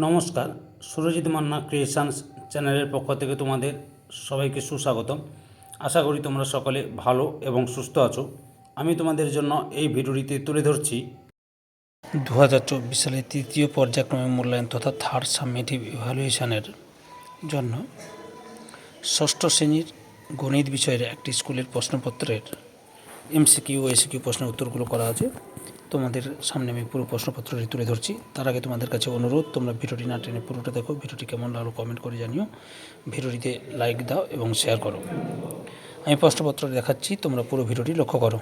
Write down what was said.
নমস্কার, সুরজিৎ মান্না ক্রিয়েশনস চ্যানেলের পক্ষ থেকে তোমাদের সবাইকে সুস্বাগতম। আশা করি তোমরা সকলে ভালো এবং সুস্থ আছো। আমি তোমাদের জন্য এই ভিডিওটিতে তুলে ধরছি দু হাজার চব্বিশ সালের তৃতীয় পর্যায়ক্রমে মূল্যায়ন তথা থার্ড সাবমিটিভ ইভ্যালুয়েশনের জন্য ষষ্ঠ শ্রেণির গণিত বিষয়ের একটি স্কুলের প্রশ্নপত্রের এমসিকিউ এসিকিউ প্রশ্নের উত্তরগুলো করা আছে। তোমাদের সামনে আমি পুরো প্রশ্নপত্রটি তুলে ধরছি। তার আগে তোমাদের কাছে অনুরোধ, তোমরা ভিডিওটি না টেনে পুরোটা দেখো, ভিডিওটি কেমন লাগল কমেন্ট করে জানিও। ভিডিওটিতে লাইক দাও এবং শেয়ার করো। আমি প্রশ্নপত্র দেখাচ্ছি, তোমরা পুরো ভিডিওটি লক্ষ্য করো।